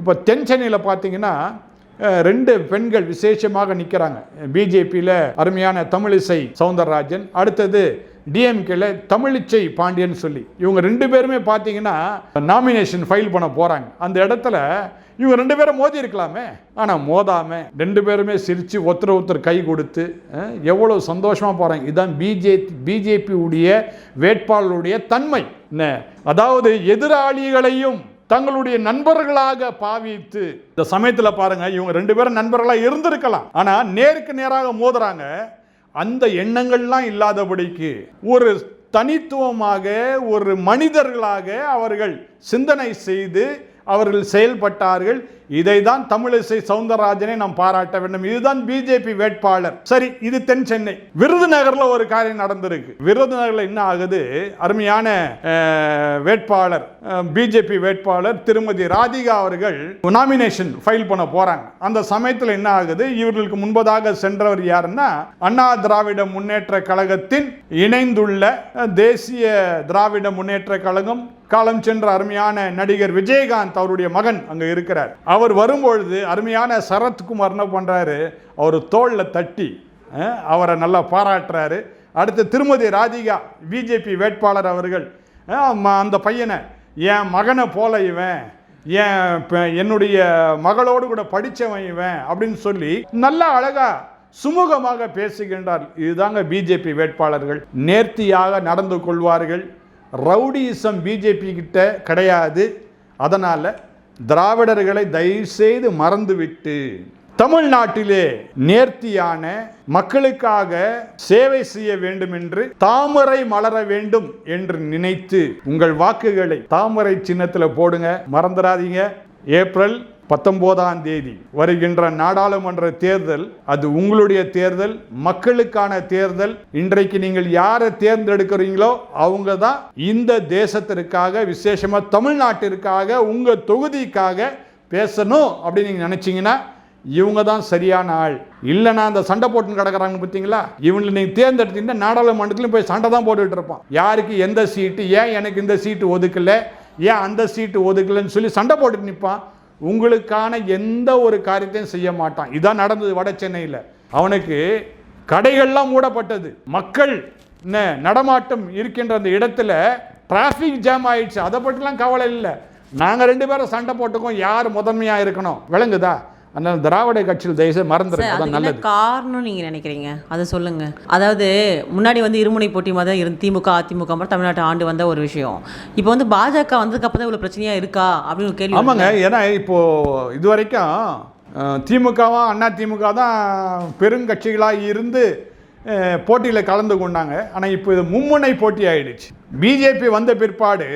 இப்போ தென் சென்னையில் பார்த்தீங்கன்னா ரெண்டு பெண்கள் விசேஷமாக நிற்கிறாங்க பிஜேபியில் அருமையான தமிழிசை சவுந்தரராஜன் அடுத்தது டிஎம்கேல தமிழிச்சை பாண்டியன் சொல்லி. இவங்க ரெண்டு பேருமே பார்த்தீங்கன்னா நாமினேஷன் ஃபைல் பண்ண போகிறாங்க அந்த இடத்துல இவங்க ரெண்டு பேரும் மோதி இருக்கலாமே. ஆனால் மோதாமல் ரெண்டு பேருமே சிரித்து ஒருத்தர் ஒருத்தர் கை கொடுத்து எவ்வளோ சந்தோஷமாக போகிறாங்க இதுதான் பிஜே பிஜேபியுடைய வேட்பாளருடைய தன்மை. என்ன? அதாவது எதிராளிகளையும் தங்களுடைய நண்பர்களாக பாவித்து இந்த சமயத்தில் பாருங்க இவங்க ரெண்டு பேரும் நண்பர்களாக இருந்திருக்கலாம். ஆனால் நேருக்கு நேராக மோதுறாங்க. அந்த எண்ணங்கள்லாம் இல்லாதபடிக்கு ஒரு தனித்துவமாக ஒரு மனிதர்களாக அவர்கள் சிந்தனை செய்து அவர்கள் செயல்பட்டார்கள். இதை தான் தமிழிசை சவுந்தரராஜனை நாம் பாராட்ட வேண்டும். இதுதான் பிஜேபி வேட்பாளர். சரி இது தென் சென்னை. விருதுநகர்ல ஒரு காரியம் நடந்திருக்கு. விருதுநகர்ல என்ன ஆகுது? அருமையான வேட்பாளர் பிஜேபி வேட்பாளர் திருமதி ராதிகா அவர்கள் நாமினேஷன் ஃபைல் பண்ண போறாங்க. அந்த சமயத்தில் என்ன ஆகுது? இவர்களுக்கு முன்பதாக சென்றவர் யாருன்னா அண்ணா திராவிட முன்னேற்ற கழகத்தின் இணைந்துள்ள தேசிய திராவிட முன்னேற்ற கழகம் காலம் சென்ற அருமையான நடிகர் விஜயகாந்த் அவருடைய மகன் அங்கே இருக்கிறார். அவர் வரும்பொழுது அருமையான சரத்குமார் என்ன பண்ணுறாரு அவர் தோளில் தட்டி அவரை நல்லா பாராட்டுறாரு. அடுத்து திருமதி ராதிகா பிஜேபி வேட்பாளர் அவர்கள் அந்த பையனை என் மகனை போல இவன் என் என்னுடைய மகளோடு கூட படித்தவன் இவன் அப்படின்னு சொல்லி நல்லா அழகா சுமூகமாக பேசுகின்றார். இதுதாங்க பிஜேபி வேட்பாளர்கள். நேர்த்தியாக நடந்து கொள்வார்கள். ரவுடியிசம் பிஜேபி கிட்ட கிடையாது. அதனால் திராவிடர்களை தயவுசெய்து மறந்துவிட்டு தமிழ்நாட்டிலே நேர்த்தியான மக்களுக்காக சேவை செய்ய வேண்டும் என்று தாமரை மலர வேண்டும் என்று நினைத்து உங்கள் வாக்குகளை தாமரை சின்னத்தில் போடுங்க. மறந்துடாதீங்க. ஏப்ரல் பத்தொன்பதாம் தேதி வருகின்ற நாடாளுமன்ற தேர்தல் அது உங்களுடைய தேர்தல் மக்களுக்கான தேர்தல். இன்றைக்கு நீங்கள் யாரை தேர்ந்தெடுக்கிறீங்களோ அவங்க தான் இந்த தேசத்திற்காக விசேஷமாக தமிழ்நாட்டிற்காக உங்கள் தொகுதிக்காக பேசணும் அப்படின்னு நீங்கள் நினச்சிங்கன்னா இவங்க தான் சரியான ஆள். இல்லைன்னா அந்த சண்டை போட்டு கிடக்கிறாங்க பார்த்தீங்களா? இவங்களை நீங்கள் தேர்ந்தெடுத்தீங்கன்னா நாடாளுமன்றத்துலையும் போய் சண்டை தான் போட்டுக்கிட்டு இருப்பான். யாருக்கு எந்த சீட்டு? ஏன் எனக்கு இந்த சீட்டு ஒதுக்கலை? ஏன் அந்த சீட்டு ஒதுக்கலைன்னு சொல்லி சண்டை போட்டுட்டு நிற்பான் உங்களுக்கான எந்த ஒரு காரியத்தையும் செய்ய மாட்டான். இதான் நடந்தது வட சென்னையில். அவனுக்கு கடைகள்லாம் மூடப்பட்டது. மக்கள் என்ன நடமாட்டம் இருக்கின்ற அந்த இடத்துல டிராஃபிக் ஜாம் ஆயிடுச்சு. அதை பற்றிலாம் கவலை இல்லை. நாங்கள் ரெண்டு பேரும் சண்டை போட்டுக்கோம் யார் முதன்மையாக இருக்கணும்? விளங்குதா? அந்த திராவிட கட்சியில் தயவுசெய்து மறந்துருக்கு சார் அதான் நல்லது. காரணம் நீங்க நினைக்கிறீங்க? அதை சொல்லுங்க. அதாவது முன்னாடி வந்து இருமுனை போட்டி மாதிரி தான் இருந்து திமுக அதிமுக மாதிரி தமிழ்நாட்டை ஆண்டு வந்த ஒரு விஷயம். இப்போ வந்து பாஜக வந்ததுக்கு அப்புறம் தான் இவ்வளவு பிரச்சனையா இருக்கா? அப்படின்னு கேள்வி ஆமாங்க. ஏன்னா இப்போ இது வரைக்கும் திமுகவும் அண்ணா திமுக தான் பெருங்கட்சிகளாக இருந்து போட்டியில் கலந்து கொண்டாங்க. ஆனால் இப்போ இது மும்முனை போட்டி ஆயிடுச்சு. பிஜேபி வந்த பிற்பாடு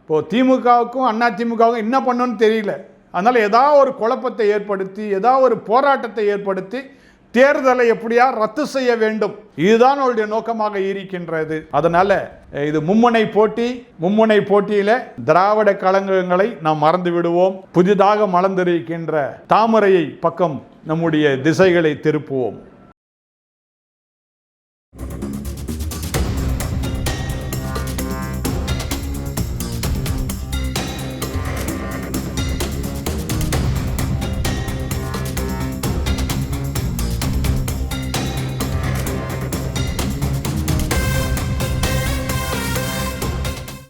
இப்போ திமுகவுக்கும் அண்ணா திமுகவுக்கும் என்ன பண்ணணும்னு தெரியல. அதனால் ஏதாவது ஒரு குழப்பத்தை ஏற்படுத்தி ஏதாவது ஒரு போராட்டத்தை ஏற்படுத்தி தேர்தலை எப்படியா ரத்து செய்ய வேண்டும்? இதுதான் அவருடைய நோக்கமாக இருக்கின்றது. அதனால இது மும்முனை போட்டி மும்முனை போட்டியில திராவிட கழகங்களை நாம் மறந்து விடுவோம். புதிதாக மலர்ந்திருக்கின்ற தாமரையை பக்கம் நம்முடைய திசைகளை திருப்புவோம்.